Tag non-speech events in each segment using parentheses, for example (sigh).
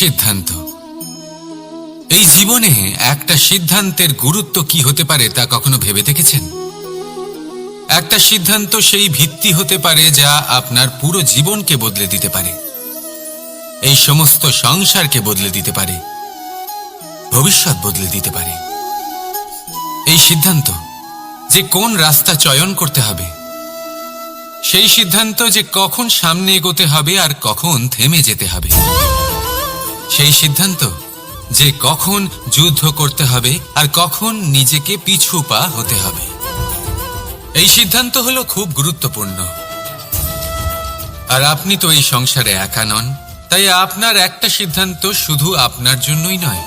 সিদ্ধান্ত। এই জীবনে একটা সিদ্ধান্তের গুরুত্ব কি হতে পারে তা কখনো ভেবে দেখেছেন? একটা সিদ্ধান্ত সেই ভিত্তি হতে পারে যা আপনার পুরো জীবনকে বদলে দিতে পারে। এই সমস্ত সংসারকে বদলে দিতে পারে। ভবিষ্যৎ বদলে দিতে পারে। এই সিদ্ধান্ত যে কোন রাস্তা চয়ন করতে হবে, সেই সিদ্ধান্ত যে কখন সামনে এগোতে হবে আর কখন থেমে যেতে হবে। সেই সিদ্ধান্ত যে কখন যুদ্ধ করতে হবে আর কখন নিজেকে পিছু পা হতে হবে। এই সিদ্ধান্ত হলো খুব গুরুত্বপূর্ণ। আর আপনি তো এই সংসারে একা নন, তাই আপনার একটা সিদ্ধান্ত শুধু আপনার জন্যই নয়,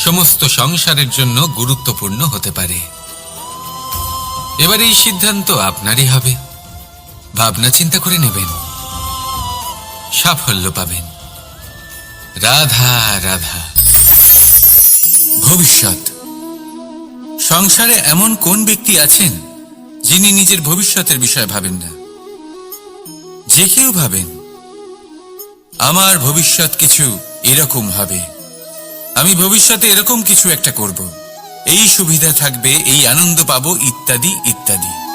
সমস্ত সংসারের জন্য গুরুত্বপূর্ণ হতে পারে। এবার এই সিদ্ধান্ত আপনারই হবে। ভাবনা চিন্তা করে নেবেন। সাফল্য পাবেন। রাধা রাধা। ভবিষ্যৎ। সংসারে এমন কোন ব্যক্তি আছেন যিনি নিজের ভবিষ্যতের বিষয়ে ভাবেন না? যে কেউ ভাবেন, আমার ভবিষ্যৎ কিছু এরকম হবে। আমি ভবিষ্যতে এরকম কিছু একটা করব। এই সুবিধা থাকবে, এই আনন্দ পাবো, ইত্যাদি ইত্যাদি।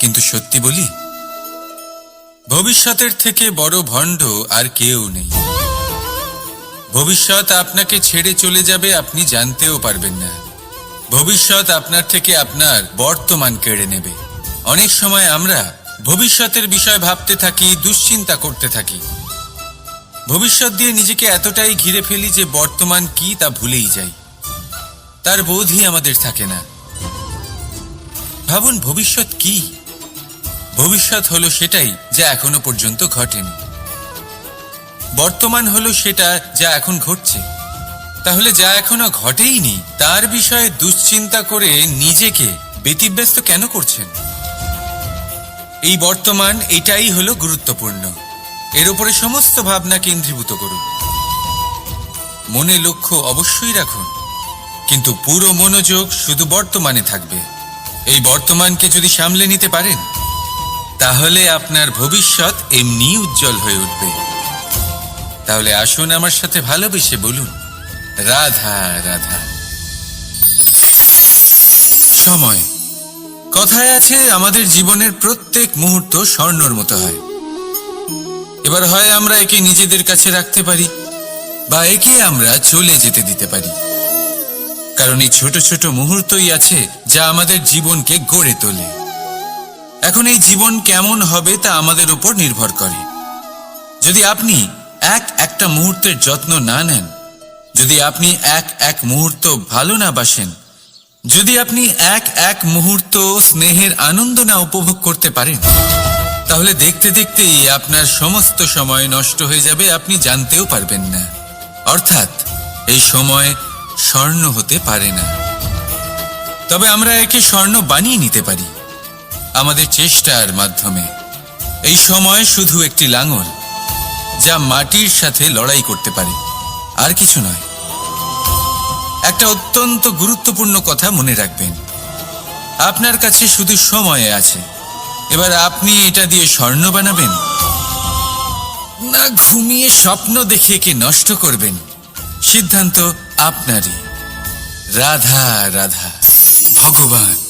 কিন্তু সত্যি বলি ভবিষ্যতের থেকে বড় ভণ্ড আর কেউ নেই। ভবিষ্যৎ আপনাকে ছেড়ে চলে যাবে আপনি জানতেও পারবেন না। ভবিষ্যৎ আপনার থেকে আপনার বর্তমান কেড়ে নেবে। অনেক সময় আমরা ভবিষ্যতের বিষয় ভাবতে থাকি, দুশ্চিন্তা করতে থাকি। ভবিষ্যৎ দিয়ে নিজেকে এতটাই ঘিরে ফেলি যে বর্তমান কি তা ভুলেই যাই। তার বোধই আমাদের থাকে না। ভাবুন, ভবিষ্যৎ কি? ভবিষ্যৎ হলো সেটাই যা এখনও পর্যন্ত ঘটেনি। বর্তমান হলো সেটা যা এখন ঘটছে। তাহলে যা এখনও ঘটেইনি, তার বিষয়ে দুশ্চিন্তা করে নিজেকে ব্যতিব্যস্ত কেন করছেন? এই বর্তমান, এটাই হলো গুরুত্বপূর্ণ। এর উপরে সমস্ত ভাবনা কেন্দ্রীভূত করুন। মনে লক্ষ্য অবশ্যই রাখুন। কিন্তু পুরো মনোযোগ শুধু বর্তমানে থাকবে। এই বর্তমানকে যদি সামলে নিতে পারেন তাহলে আপনার ভবিষ্যৎ এমনি উজ্জ্বল হয়ে উঠবে। তাহলে আসুন আমার সাথে ভালোবেসে বলুন, রাধা রাধা। সময়। কথায় আছে, আমাদের জীবনের প্রত্যেক মুহূর্ত স্বর্ণর মতো হয়। এবার হয় আমরা একে নিজেদের কাছে রাখতে পারি, বা একে আমরা চলে যেতে দিতে পারি। কারণ এই ছোট ছোট মুহূর্তই আছে যা আমাদের জীবনকে গড়ে তোলে। এখন এই জীবন কেমন হবে তা আমাদের উপর নির্ভর করে। যদি আপনি এক একটা মুহূর্তের যত্ন না নেন, যদি আপনি এক এক মুহূর্ত ভালো না বাসেন, যদি আপনি এক এক মুহূর্ত স্নেহের আনন্দ না উপভোগ করতে পারেন, তাহলে দেখতে দেখতেই আপনার সমস্ত সময় নষ্ট হয়ে যাবে, আপনি জানতেও পারবেন না। অর্থাৎ এই সময় স্বর্ণ হতে পারে না। তবে আমরা একে স্বর্ণ বানিয়ে নিতে পারি। আমাদের চেষ্টার মাধ্যমে। এই সময় শুধু একটি লাঙল, যা মাটির সাথে লড়াই করতে পারে। আর কিছু নয়। একটা অত্যন্ত গুরুত্বপূর্ণ কথা মনে রাখবেন। আপনার কাছে শুধু সময় আছে। এবার আপনি এটা দিয়ে স্বর্ণ বানাবেন? না ঘুমিয়ে স্বপ্ন দেখে কি নষ্ট করবেন? সিদ্ধান্ত আপনারই। রাধা রাধা, ভগবান।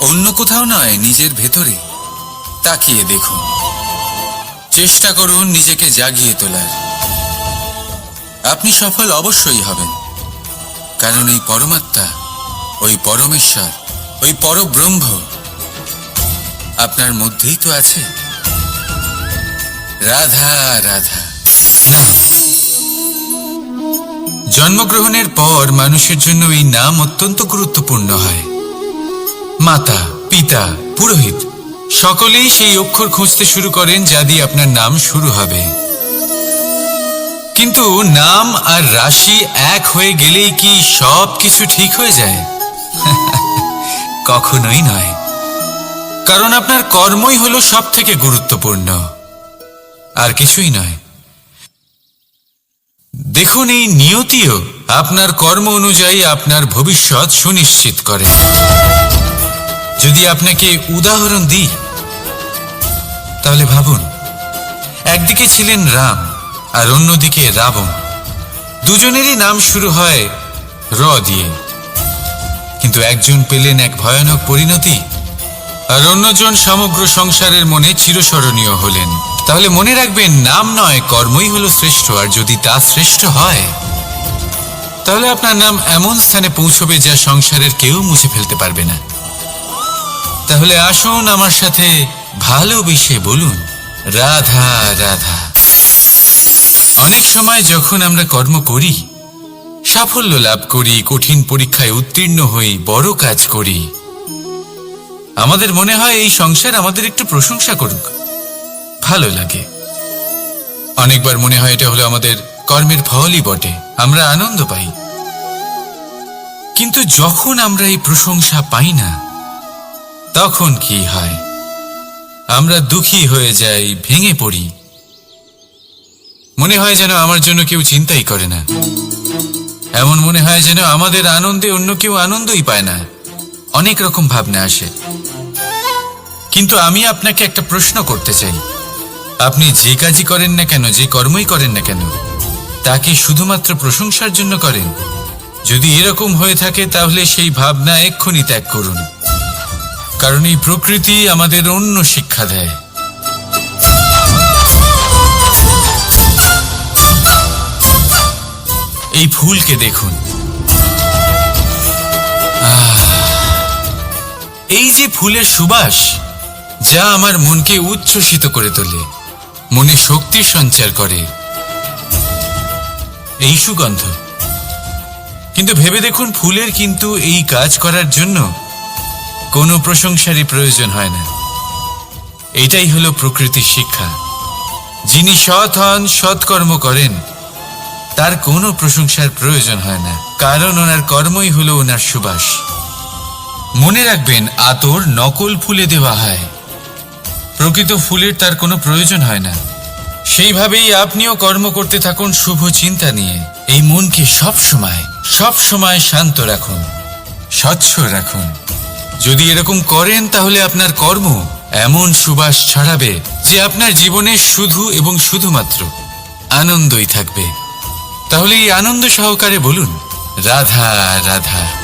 অন্য কোথাও নয়, নিজের ভেতরে। তাকিয়ে দেখুন। চেষ্টা করুন নিজেকে জাগিয়ে তোলার। আপনি সফল অবশ্যই হবেন। কারণ এই পরমাত্মা, ওই পরমেশ্বর, ওই পরব্রহ্ম আপনার মধ্যেই তো আছে। রাধা রাধা। নাম জন্মগ্রহণের পর মানুষের জন্য এই নাম অত্যন্ত গুরুত্বপূর্ণ হয়। মাতা, পিতা, পুরোহিত, সকলেই সেই অক্ষর খুঁজতে শুরু করেন যা দিয়ে আপনার নাম শুরু হবে। কিন্তু নাম আর রাশি এক হয়ে গেলেই কি সব কিছু ঠিক হয়ে যায়? (laughs) কখনোই নয়। কারণ আপনার কর্মই হলো সব থেকে গুরুত্বপূর্ণ। আর কিছুই নয়। দেখুন, এই নিয়তিও আপনার কর্ম অনুযায়ী আপনার ভবিষ্যৎ সুনিশ্চিত করে। যদি আপনাকে উদাহরণ দিই, তাহলে ভাবুন, একদিকে ছিলেন রাম আর অন্যদিকে রাবণ। দুজনেরই নাম শুরু হয় র দিয়ে। কিন্তু একজন পেলেন এক ভয়ানক পরিণতি আর অন্যজন সমগ্র সংসারের মনে চিরস্মরণীয় হলেন। তাহলে মনে রাখবেন, নাম নয়, কর্মই হলো শ্রেষ্ঠ। আর যদি তা শ্রেষ্ঠ হয়, তাহলে আপনার নাম এমন স্থানে পৌঁছবে যা সংসারের কেউ মুছে ফেলতে পারবে না। তাহলে আসুন আমার সাথে ভালোবেসে বলুন। রাধা রাধা। অনেক সময় যখন আমরা কর্ম করি, সাফল্য লাভ করি, কঠিন পরীক্ষায় উত্তীর্ণ হই, বড় কাজ করি, আমাদের মনে হয় এই সংসার আমাদের একটু প্রশংসা করুক। ভালো লাগে। অনেকবার মনে হয় এটা হলো আমাদের কর্মের ফলই বটে, আমরা আনন্দ পাই। কিন্তু যখন আমরা এই প্রশংসা পাই না তখন কি হয়? আমরা দুঃখী হয়ে যাই, ভেঙে পড়ি। মনে হয় যেন আমার জন্য কেউ চিন্তাই করে না। এমন মনে হয় যেন আমাদের আনন্দে অন্য কেউ আনন্দই পায় না। অনেক রকম ভাবনা আসে। কিন্তু আমি আপনাকে একটা প্রশ্ন করতে চাই। আপনি যে কাজই করেন না কেন, যে কর্মই করেন না কেন তা কি শুধুমাত্র প্রশংসার জন্য করেন? যদি এরকম হয়ে থাকে, তাহলে সেই ভাবনা এক্ষুনি ত্যাগ করুন। কারণ এই প্রকৃতি আমাদের অন্য শিক্ষা দেয়। এই ফুলকে দেখুন। এই যে ফুলের সুবাস, যা আমার মনকে উচ্ছ্বসিত করে তোলে, মনে শক্তি সঞ্চার করে। এই সুগন্ধ। কিন্তু ভেবে দেখুন, ফুলের কিন্তু এই কাজ করার জন্য কোনো প্রশংসারই প্রয়োজন হয় না। এটাই হলো প্রকৃতির শিক্ষা। যিনি সৎ হন সৎকর্ম করেন, তার কোনো প্রশংসার প্রয়োজন হয় না। কারণ ওনার কর্মই হলো ওনার সুবাস। মনে রাখবেন, আতর নকল ফুলে দেওয়া হয়। প্রকৃত ফুলের তার কোনো প্রয়োজন হয় না। সেইভাবেই আপনিও কর্ম করতে থাকুন শুভ চিন্তা নিয়ে। এই মনকে সব সময় সব সময় শান্ত রাখুন, স্বচ্ছ রাখুন। যদি এরকম করেন তাহলে আপনার কর্ম এমন সুবাস ছড়াবে যে আপনার জীবনে শুধু এবং শুধুমাত্র আনন্দই থাকবে। তাহলে এই আনন্দ সহকারে বলুন, রাধা রাধা।